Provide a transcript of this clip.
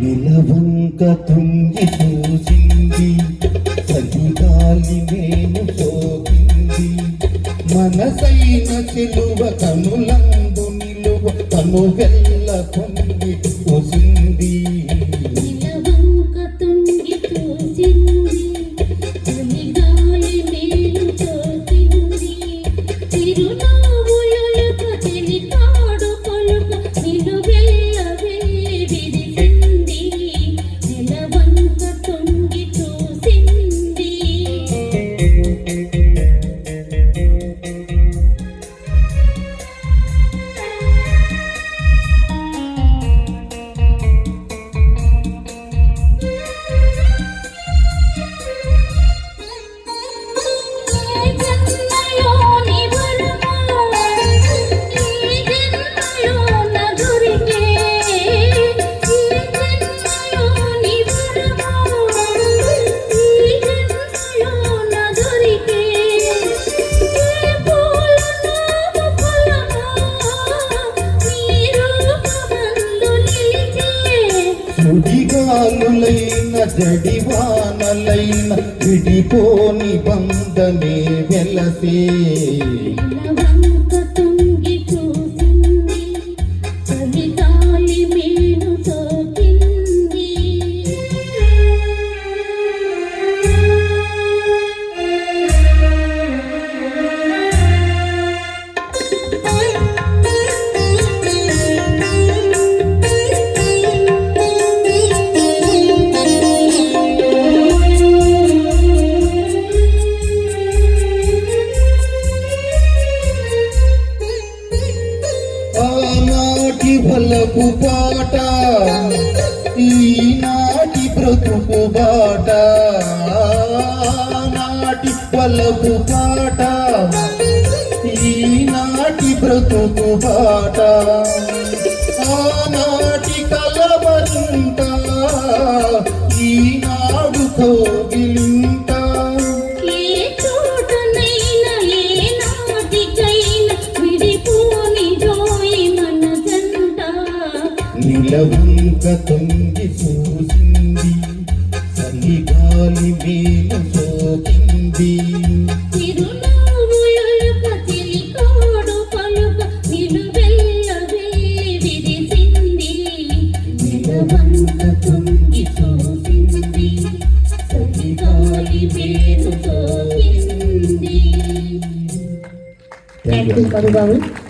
నిలవంక తుంగి చూసింది సతిగాలి నేను సోకింది మనసైన చెలువ కనులందు నిలువ కను వెళ్ళ పొంది చూసింది జలాలులైన జడివానలైన విడిపోని బంధనే వెలసే. నాటి బలకు పాట. ఈనాటి బ్రతుకు బాట. నాటి బలకు పాట. ఈనాటి బ్రతుకు బాట. ఆనాటి కలబంత ఈనాడు కోగిలింత వెనుక తొంగి చూసింది చలిగాలి మేల సోకింది Thank you, Karubabu.